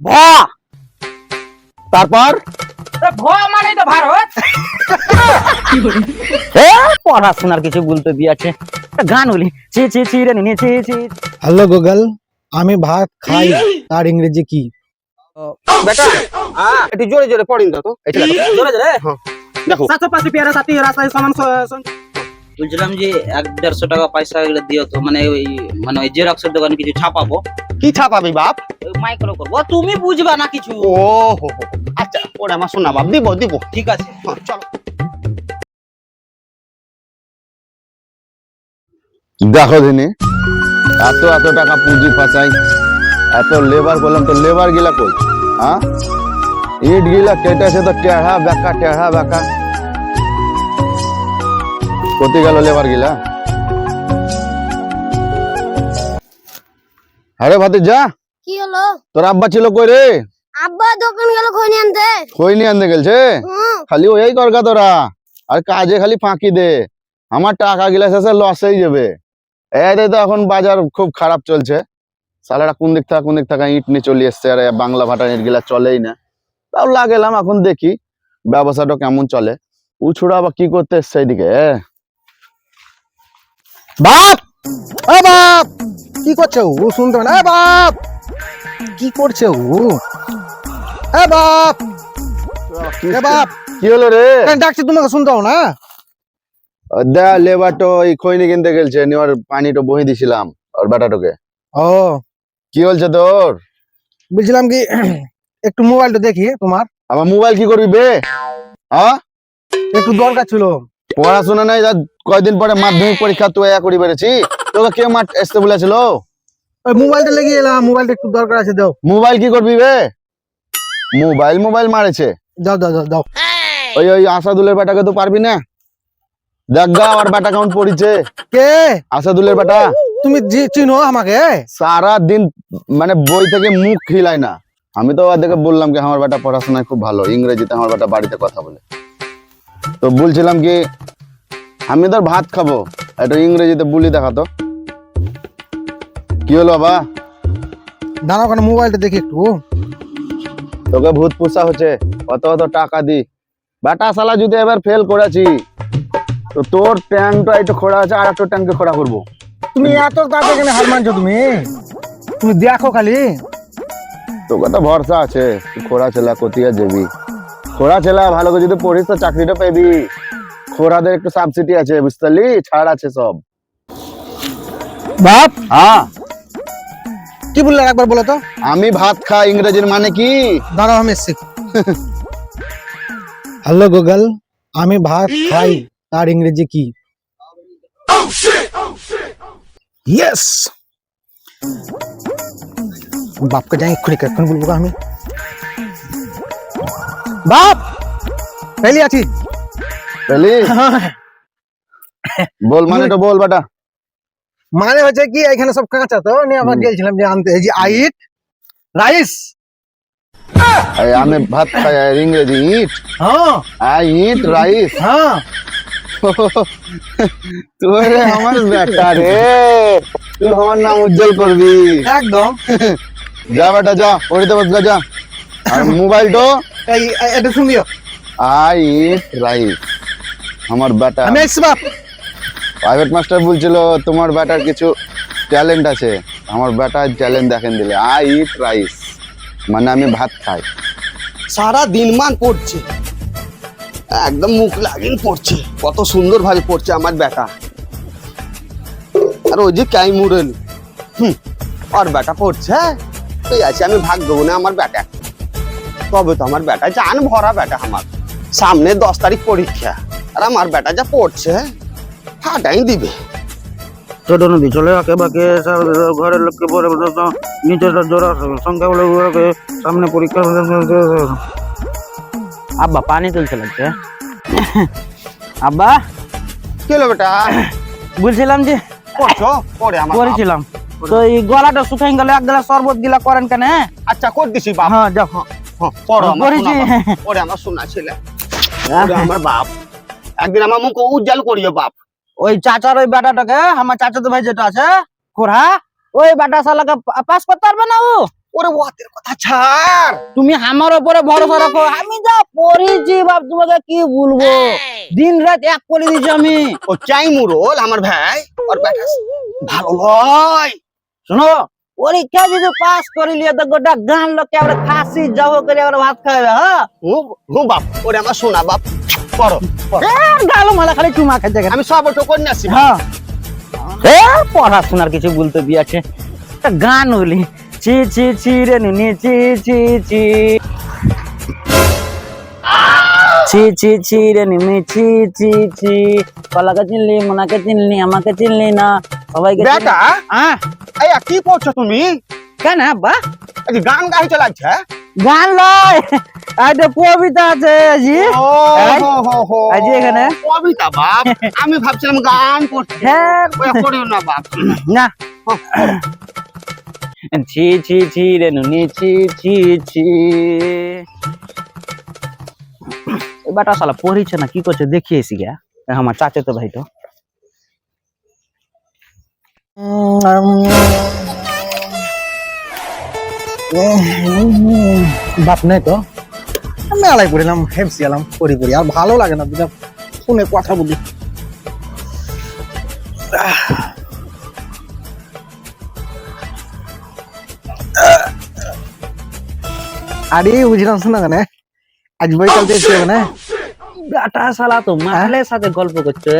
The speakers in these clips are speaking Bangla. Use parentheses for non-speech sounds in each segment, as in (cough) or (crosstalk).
ভ। তারপর? ভ মানে তো ভারত। পড়াশোনার কিছু বলতে দিয়েছে গান বলি। ছি ছি ছি রে নিয়ে ছি ছি হ্যালো গুগল আমি ভাত খাই তার ইংরেজি কি? বেটা একটু জোরে জোরে পড়িন তো এটা জোরে জোরে। দেখো। পেয়ারা সাথী রাস্তায় সমান বলছিলাম যে এক দেড়শো টাকা পয়সা দিও তো মানে ওই মানে ওই জেরক্সের দোকানে কিছু ছাপাবো। কি ছাপাবি বাপ? মাইক্রো করব। ও, তুমি বুঝবা না কিছু। ও হো হো। আচ্ছা ওরে আমার শোনা বাপ দিব দিব। ঠিক আছে। হ্যাঁ, চলো। দেখো দিনে এত এত টাকা পুঁজি ফাঁসাই এত লেবার করলাম তো লেবার গিলা কই? হ্যাঁ? ইট গিলা কেটেছে তো টেढ़া বেকা টেढ़া বেকা। কোথায় গেল লেবার গিলা? আরে ভাতে যা কি হলো? তোর আব্বা ছিল কই রে? আব্বা দোকান গেল খৈনি আনতে। কই নিয়ে আনতে গেলছে? খালি ওই করগা তোরা। আর কাজে খালি ফাঁকি দে। আমার টাকা গিলা শেষে লস হয়ে যাবে। এতে তো এখন বাজার খুব খারাপ চলছে। সালারা কোন দিক থেকে কোন দিক থেকে ইট নিয়ে চলে এসছে আর বাংলা ভাটা ইট গিলা চলেই না। তাও লাগেলাম এখন দেখি ব্যবসাটা কেমন চলে। ও ছোড়া আবার কি করতে এসছে এইদিকে বাপ! এ বাপ! কি করছে ও? শুনতে না? বাপ! কি করছে ও? এ বাপ! এ বাপ! কি হলো রে? ডাকছি তোমাকে? শুনতে না? দে লেবারটো এই খৈনি কিনতে গেলছে। নিয়ে ওর পানিটা বহি দিছিলাম ওর বেটাটোকে ও। কি হলছে তোর? বলছিলাম কি (clears throat) একটু মোবাইলটা দেখি তোমার। আমার মোবাইল কি করবি বে? হ্যাঁ? একটু দরকার ছিল। পড়াশোনা নাই যা কয়দিন পরে মাধ্যমিক পরীক্ষা তুই একা করি বেড়েছি। তোকে কে মাঠ আসতে বলেছিল ওই মোবাইলটা লেগে এলাম মোবাইলটা একটু দরকার আছে দাও। মোবাইল কি করবি বে? মোবাইল মোবাইল মারেছে। দাও দাও দাও দাও। ওই ওই আসাদুলের বেটাকে তো পারবি না? দেখ গা আমার বেটা কেমন পড়িছে। কে? আসাদুলের বেটা? তুমি জি- চিনো আমাকে? সারা দিন মানে বই থেকে মুখ খিলায় না। আমি তো ওদেরকে বললাম কি আমার বেটা পড়াশোনায় খুব ভালো। ইংরেজিতে আমার বেটা বাড়িতে কথা বলে। তো বলছিলাম কি আমি তোর ভাত খাব। একটু ইংরেজিতে বলি দেখাতো কি হলো বাবা? দাঁড়াও ওখানে মোবাইলটা দেখি একটু তোকে ভূত পোষা হচ্ছে। অত অত টাকা দি। বেটা শালা যদি এবার ফেল করেছি তো তোর ট্যাঙ্কটা একটু খোড়া আছে আর একটা ট্যাঙ্কে খোড়া করব। তুমি এত তাতে কেন হার মানছো তুমি? তুমি দেখো খালি। তোকে তো ভরসা আছে। খোড়া ছেলা কোথায় যাবি? খোড়া ছেলা ভালো করে যদি পড়িস তো চাকরিটা পেবি। খোড়াদের একটু সাবসিডি আছে বুঝতে ছাড় আছে সব। বাপ হ্যাঁ। কি বললে একবার বলো তো? আমি ভাত খাই ইংরেজির মানে কি? দাঁড়াও আমি এসছি। হ্যালো গুগল আমি ভাত খাই তার ইংরেজি কি? ইয়েস বাপকে যাই এক্ষুনি কখন বলব আমি? বাপ! পেলি আছি। পেলি বল মানে তো বল বেটা। মানে হচ্ছে কি এখানে সব কাঁচা তো নিয়ে আবার হুম। গেছিলাম যে আনতে। এই যে আইট রাইস এই আমি ভাত খাই আর ইংরেজি ইট হ্যাঁ। আই ইট রাইস হ্যাঁ। তুই রে আমার বেটা রে। তুই আমার নাম উজ্জ্বল করবি। একদম। যা বেটা যা পড়িতে বস গা, যা। আর মোবাইল তো এই এই- এটা শুনিও। আই ইট রাইস আমার বেটা আমি বাপ। প্রাইভেট মাস্টার বলছিল তোমার বেটার কিছু ট্যালেন্ট আছে। আমার বেটার ট্যালেন্ট দেখেন দিলে। আই ইট রাইস মানে আমি ভাত খাই। সারা দিন মান পড়ছে। একদম মুখ লাগিন পড়ছে। কত সুন্দর ভাবে পড়ছে আমার বেটা আর ওই যে কাই মুরেল হুম আর বেটা পড়ছে ঠিক আছে আমি ভাগ দেবো না আমার বেটা তবে তো আমার বেটা জান ভরা বেটা আমার। সামনে দশ তারিখ পরীক্ষা। আর আমার বেটা যা পড়ছে ফাটাই দিবে। নদী চলে আঁকে বাঁকে ঘরের লোককে পরে নিচে জোড়া সংখ্যা বলে সামনে পরীক্ষা আব্বা পানি তুলতে লাগছে। আব্বা? কি হলো বেটা? বলছিলাম যে পড়ছো? পড়ে আমার বাপ। করেছিলাম তো এই গলাটা শুকাই গেলে এক গ্লাস শরবত গিলা করেন কেন আচ্ছা কর দিছি বাপ। হ্যাঁ যাও। হ্যাঁ, পড়ো। আমার শোনা ছেলে। আমার বাপ। একদিন আমার মুখ উজ্জ্বল করিও বাপ। ওই চাচার ওই বেটাটাকে আমার চাচাতো ভাই যেটা আছে কোরহা ওই বেটা শালাকে পা- পাস করতে পারবে না ও? ওরে ওয়াতের কথা ছাড়! তুমি আমার উপরে ভরসা রাখো। আমি যা পড়েছি বাপ তোমাকে কি বলব? দিন রাত এক করে দিচ্ছি আমি। ও চাই মুরল আমার ভাই ওর বেটা। ভালো লয় শোনো পরীক্ষা যদি পাস করে লিয়ে তো গোটা গান লোককে আমরা খাসি যাব করে আমরা ভাত খাবে হ্যাঁ? হু হু বাপ ওরে আমার শোনা বাপ। করো করো। আর গালো মালা খালি চুমা খেতে আমি সব ওটো করে আসি হ্যাঁ। এ পড়াশোনার কিছু বলতে দিয়েছে একটা গান বলি চি চি চি রে নুনি চি চি চি চি চি চি রে নুনি চি চি চি কলাকে চিনলি মোনাকে চিনলি আমাকে চিনলি না। সবাইকে বেটা এই কি করছ তুমি? কেন আব্বা? এই গান গাই চালাচ্ছে গান লয়। একটা কবিতা আছে জি ও এই, হো হো হো। এই যে এখানে। কবিতা বাপ আমি ভাবছিলাম গান করছে হ্যাঁ। করিও না বাপ। না। ছি ছি ছি রে নুনি ছি ছি ছি। এবারটা শালা পড়িছে না কি করছে দেখিয়েছি গা। আমার চাচে তো ভাই তো বাপ নাই তো। মেলায় পড়িলাম হেপসি এলাম পড়ি পড়ি আর ভালো লাগে না দুটা ফোনে কথা বলি। আরে, বুঝলাম শোনা কেন? আজ বই কাল দেখছি মানে গাটা শালা তো মালের সাথে গল্প করছে।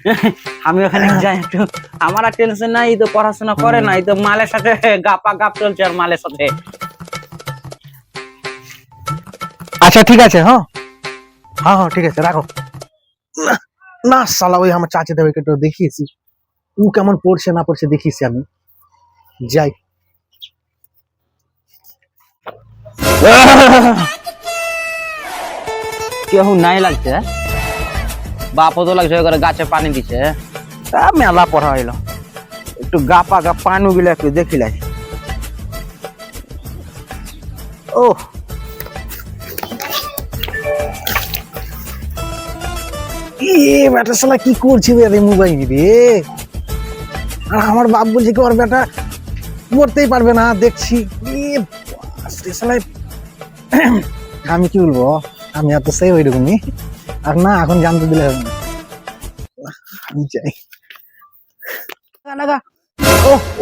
(coughs) আমি ওখানে যাই একটু। আমার আর টেনশন নাই তো পড়াশোনা করে না এই তো মালের সাথে (laughs) গাপা গাপ চলছে আর মালের সাথে। আচ্ছা ঠিক আছে হ্যাঁ? হ্যাঁ হ্যাঁ ঠিক আছে রাখো। না, না সালা ওই আমার চাচি দেবে একটু দেখিয়েছি। ও কেমন পড়ছে না পড়ছে দেখিয়েছি আমি। যাই। (coughs) (coughs) কেউ নাই লাগছে। বাপও তো লাগছে করে গাছে পানি দিছে। তা মেলা পড়া হইল। একটু গাপা গা পানু গুলো একটু দেখিলাই ও। বেটা শালা কি করছি রে মোবাইল রে? আর আমার বাপ বলছে কি, ওর বেটা পড়তেই পারবে না, দেখছি। বাস আমি কি বলব? আমি এত সেই ওইরকমই আর না এখন জানতে দিলে হবে না। আমি চাই লাগা, লাগা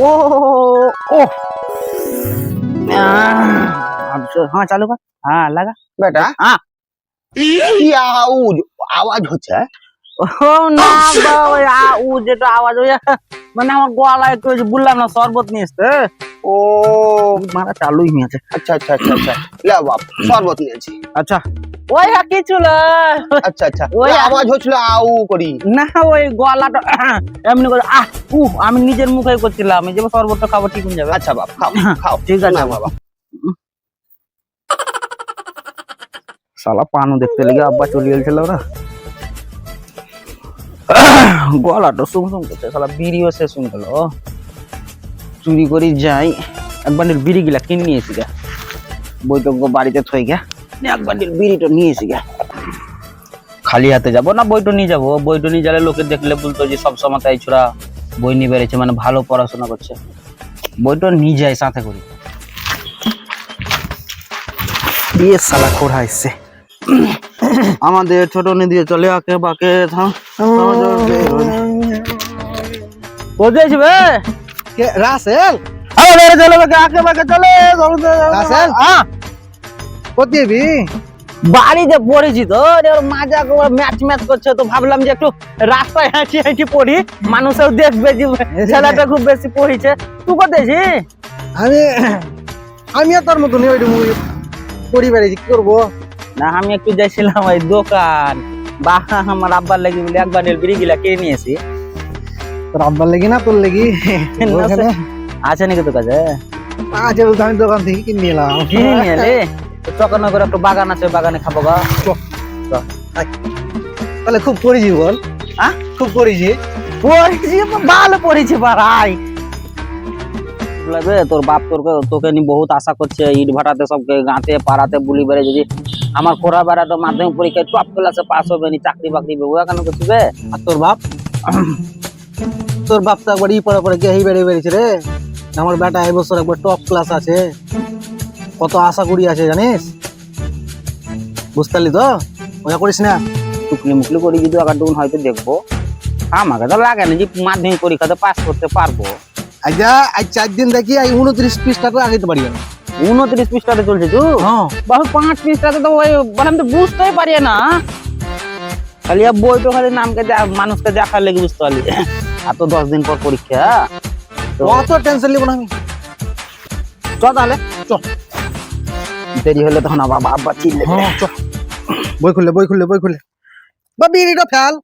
ও ও হ্যাঁ চালু কর। হ্যাঁ লাগা। বেটা। হ্যাঁ। আওয়াজ হচ্ছে ও না যেটা আওয়াজ মানে আমার একটু বললাম না শরবত নিয়ে এসতে ও। মারা চালুই হয়ে আছে আচ্ছা আচ্ছা আচ্ছা আচ্ছা। লে বাপ শরবত নিয়েছি। আচ্ছা। ওই কিছু আচ্ছা আচ্ছা। ওই আওয়াজ হচ্ছিল আউ করি। না ওই গলাটা এমনি করে আহ উ আমি নিজের মুখে করছিলাম এই যে শরবতটা খাব ঠিক হয়ে যাবে। আচ্ছা বাপ খাও খাও। ঠিক আছে। না বাবা। শালা পানু দেখতে লেগে আব্বা চলে গেছিল ওরা। গলাটা সুম সুম করছে শালা বিড়িও সে শুন গেল চুরি করি যাই এক বান্ডিল বিড়ি গিলা কিনে নিয়েছি গা বৈঠক বাড়িতে থই গা এক বান্ডিল বিড়িটা নিয়েছি গা খালি হাতে যাব না বইটা নিয়ে যাব? বইটা নিয়ে গেলে লোকে দেখলে বলতো যে সব সময় তাই ছোড়া বই নিয়ে বেড়েছে মানে ভালো পড়াশোনা করছে। বইটা নিয়ে যায় সাথে করি। দিয়ে শালা খোড়া এসছে। আমাদের ছোট নদী চলে আকে বাকে থাম কোথায় রাসেল? আমাদের চলে বাকে আকে বাকে চলে? রাসেল? হ্যাঁ কোথায় যাবি বাড়িতে পড়েছি তো মাজা ম্যাচ ম্যাচ করছে তো ভাবলাম যে একটু রাস্তায় হাঁটি হাঁটি পড়ি মানুষও দেখবে যে ছেলেটা খুব বেশি পড়িছে। তুই কোথায়? আমি আমিও তোর মতনই ওইরকম পরিবারে কি করব? না আমি একটু যাইছিলাম ওই দোকান। বা আমার আব্বার লাগি বলে একবার বিড়ি গিলা কিনে নিয়েছি? তোর আব্বার লেগে না তোর লেগে? আছে নাকি তোর কাছে? আছে বলতে আমি দোকান থেকে কিনে নিলাম। কিনে নিয়ে এলে চকানো একটু বাগান আছে বাগানে খাব গা। তাহলে খুব পড়েছি বল। হ্যাঁ? খুব পড়েছি পড়েছি ভালো পড়েছি বাড়াই তোর বাপ তোর তোকে নিয়ে বহুত আশা করছে ইট ভাটাতে সবকে গাঁতে পাড়াতে বুলি বেড়ে যদি আমার খোরা মাধ্যমিক পরীক্ষায় টপ ক্লাসে পাস হবে নি চাকরি বাকরি বেবু কেন করছিবে আর তোর বাপ? তোর বাপ তো একবার ই পড়া পড়ে গেহি বেড়ে বেড়েছে রে। আমার বেটা এবছর একবার টপ ক্লাস আছে। কত আশা করি আছে জানিস? বুঝতে পারলি তো? ওটা করিস না? টুকলি মুকলি করে যদি আগারটুকুন হয়তো দেখব। আমাকে তো লাগে না যে মাধ্যমিক পরীক্ষাতে পাস করতে পারব। আজ আজ চার দিন দেখি আজ উনত্রিশ পৃষ্ঠা করে আগাইতে পারি না উনত্রিশ পৃষ্ঠাতে চলছে তো? হ্যাঁ। বাবু পাঁচ পৃষ্ঠাতে তো ওই মানে আমি তো বুঝতেই পারি না। খালি বই তো খালি নামকে মানুষকে দেখার লেগে বুঝতে পারলি। আর তো দশ দিন পর পরীক্ষা। অত টেনশন নিব না আমি। চ তাহলে চ। দেরি হলে তখন আবার আব্বা চিল্লে হ্যাঁ বই খুললে বই খুললে বই খুললে বা বিড়িটা ফেল।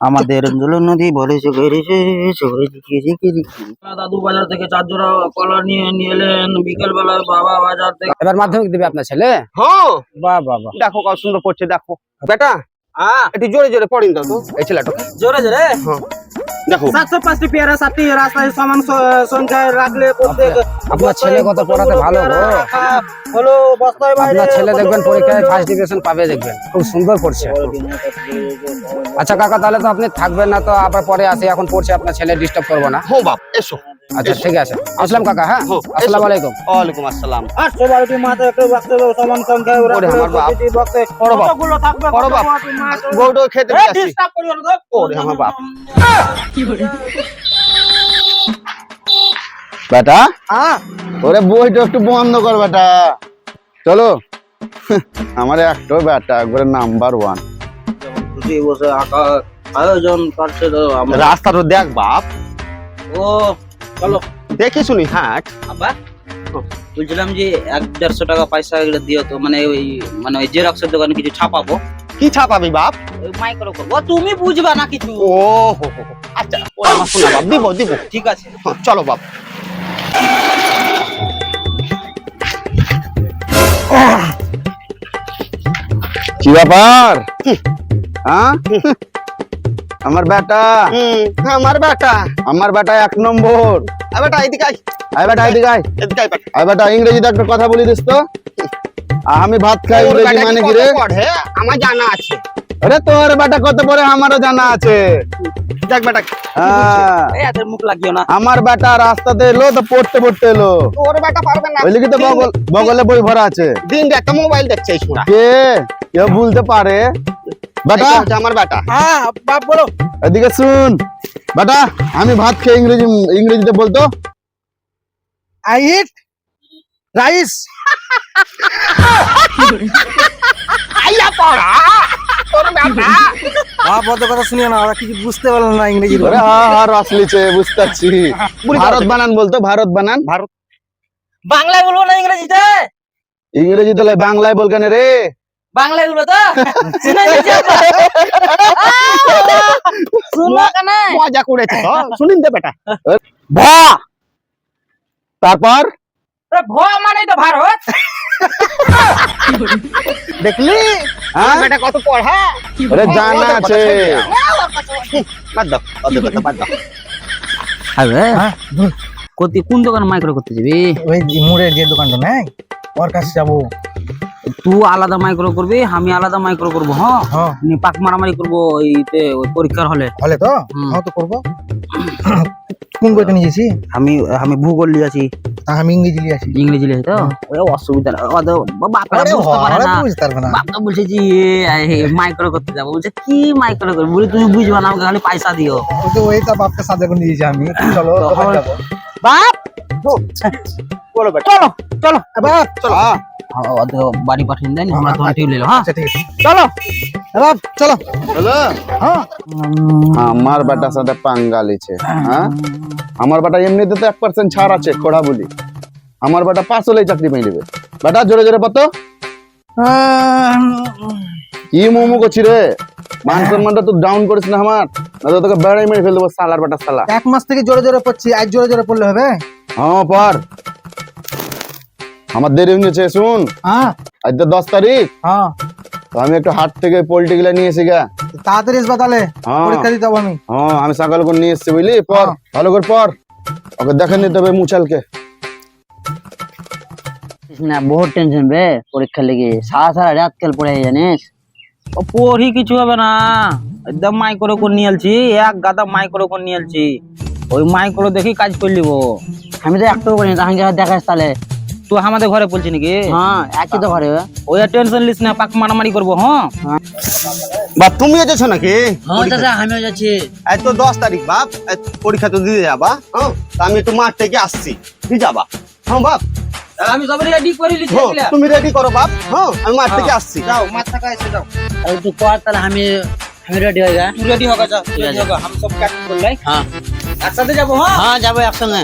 আমাদের নদী বলেছে বেড়েছে সবাই দিকে দিকে দিকে দাদু বাজার থেকে চার জোড়া কলা নিয়ে নিয়ে এলেন বিকেল বেলায় বাবা বাজার থেকে। এবার মাধ্যমিক দেবে আপনার ছেলে? হ্যাঁ বাহ বাহ বাহ। দেখো কত সুন্দর পড়ছে দেখো। বেটা একটু জোরে জোরে পড়িন দাদু। এই ছেলেটাকে। জোরে জোরে? দেখো। সাতশো পাঁচটি পেয়ারা সাতটি রাস্তায় সমান সংখ্যায় রাখলে আপনার ছেলে কত পড়াতে ভালো হলো বস্তায় আপনার ছেলে দেখবেন পরীক্ষায় ফার্স্ট ডিভিশন পাবে দেখবেন। খুব সুন্দর পড়ছে। আচ্ছা কাকা তাহলে তো আপনি থাকবেন না তো আবার পরে আসি এখন পড়ছে আপনার ছেলে ডিস্টার্ব করব না। হো বাপ এসো। আচ্ছা ঠিক আছে। আসলাম কাকা হ্যাঁ? আসসালামু আলাইকুম। ওয়ালাইকুম আসসালাম। আটশো বারোটি মাঠে একটি বাক্সে সমান সংখ্যায় ওরে আমার বাপ। প্রতিটি বক্সে। কতগুলো থাকবে ওরে বাপ। বউটো খেতে এই, আসি disturb করিও না তো। ওরে আমার বাপ। বেটা? হ্যাঁ। ওরে বইটা একটু বন্ধ কর বেটা। চলো। আমার একটা বেটা একবারে নাম্বার ওয়ান। খুশি বসে আঁকা আয়োজন করছে তো আমরা। রাস্তাটা দেখ বাপ। ও চলো দেখি শুনি হাট আব্বা বলছিলাম যে এক দেড়শো টাকা পয়সা এগুলো দিও তো মানে ওই মানে ওই জেরক্সের দোকানে কিছু ছাপাবো। কি ছাপাবি বাপ? মাইক্রো করব। তুমি বুঝবা না কিছু। ও হো। আচ্ছা ও আমার শোনা বাপ দিব দিব। ঠিক আছে। হ্যাঁ, চলো বাপ। কি ব্যাপার? হ্যাঁ? আমার বেটা। আমার বেটা। আমার বেটা এক নম্বর। আয় বেটা এদিকে আয়। আয় বেটা এদিকে আয়। এদিকে আয় বেটা। আয় বেটা ইংরেজিতে একটা কথা বলি দিস তো। আমি ভাত খাই ইংরেজি মানে কি রে? আমার জানা আছে। আরে তোর বেটা কত পরে আমারও জানা আছে। দেখ বেটা হ্যাঁ, মুখ লাগিও না। আমার বেটা রাস্তাতে এলো তো পড়তে পড়তে এলো। তোর বেটা পারবে না। কি তো বগল বগলে বই ভরা আছে। দিন একটা মোবাইল দেখছে এই কে? কেউ ভুলতে পারে। বেটা। আমার বেটা। হ্যাঁ বাপ বলো। এদিকে শুন। বেটা আমি ভাত খেয়ে ইংরেজি ইংরেজিতে বলতো। I eat rice. আইয়া পড়া। কথা না ওরা কিছু বুঝতে পারল না ইংরেজি আরে বুঝতে পারছি ভারত বানান বলতো ভারত বানান। বাংলায় বলব না ইংরেজিতে? ইংরেজি তো লয়, বাংলায় বল কেন রে? তো? মজা করেছে। তো শুনিন দে বেটা। ভ! তারপর? ভ মানে তো ভারত। দেখলি? হ্যাঁ? বেটা কত পড়া ওরে জানা আছে। বাদ দাও ওদের কথা বাদ দাও। হবে কোন দোকানে মাইক্রো করতে যাবি? ওই মুড়ের যে দোকানটা নাই ওর কাছে যাব। তুই আলাদা মাইক্রো করবি আমি আলাদা মাইক্রো করব হ্যাঁ পাক মারামারি করব ওই পরীক্ষার হলে হলে তো হ্যাঁ তো করব কোন বইটা নিয়েছি আমি আমি ভূগোল লিয়েছি আমি ইংরেজি নিয়ে ইংরেজি লিখে তো ওই অসুবিধা ওদের বাপরা বুঝতে পারে না বুঝতে পারবে না বাপটা বলছে যে মাইক্রো করতে যাব বলছে কি মাইক্রো করব বলি তুমি বুঝবা না আমাকে খালি পয়সা দিও তো ওই তো বাপকে সাথে করে নিয়েছি আমি চলো বাপ বেটা চলো চলো বাপ চলো বাড়ি পাঠিয়ে দেন আমরা তোমার টিউব নিলাম হ্যাঁ? আচ্ছা চলো বাপ চলো। হলো হ্যাঁ। আমার বেটার সাথে পাঙ্গা লিছে হ্যাঁ? আমার বেটা এমনিতে তো এক পার্সেন্ট ছাড় আছে খোড়া বলি। আমার বেটা পাঁচ হলেই চাকরি পেয়ে নেবে বেটা জোরে জোরে কত কি মোমো করছি রে? মান সম্মানটা তুই ডাউন করিস না আমার। না তো তোকে বেড়াই মেরে ফেল দেবো সালার বেটা সালা। এক মাস থেকে জোরে জোরে পড়ছি আজ জোরে জোরে পড়লে হবে? হ্যাঁ পর আমার দেরি হয়ে গেছে শুন। হ্যাঁ। আজ তো দশ তারিখ। হ্যাঁ। তো আমি একটু হাট থেকে পোল্ট্রি গুলা নিয়ে এসি গা। তাড়াতাড়ি আসবা তাহলে। হ্যাঁ। পরীক্ষা দিতে আমি। হ্যাঁ আমি সকাল করে নিয়ে এসছি বুঝলি? পর হ্যাঁ। ভালো করে পর। ওকে দেখে নিতে হবে মুচালকে। না বহুত টেনশন বে পরীক্ষা লেগে। সারা সারা রাত কাল পড়ে জানিস? ও পড়ি কিছু হবে না। একদম মাইক্রো করে নিয়ে এলছি এক গাদা মাইক্রো করে নিয়ে এলছি ওই মাইক্রো দেখি কাজ করে লিব আমি তো একটু করি তাহলে দেখাস তাহলে। তুই আমাদের ঘরে বলছি নাকি হ্যাঁ একই তো ঘরে ওই টেনশন লিস না পাক মারামারি করবো হ্যাঁ বাপ তুমিও যাচ্ছ নাকি হ্যাঁ দাদা আমিও যাচ্ছি এই তো দশ তারিখ বাপ এই পরীক্ষা তো দিতে যাবা হ্যাঁ তা আমি একটু মাঠ থেকে আসছি কি যাবা হ্যাঁ বাপ আমি সব রেডি করে লিছি হ্যাঁ, তুমি রেডি করো বাপ হ্যাঁ আমি মাঠ থেকে আসছি যাও মাছ থাকা এসে যাও আর তুই কর তাহলে আমি আমি রেডি হয়ে গা তুই রেডি হোগা যা রেডি হোগা हम सब कैट कर লাই হ্যাঁ একসাথে যাবো হ্যাঁ হ্যাঁ যাবো একসঙ্গে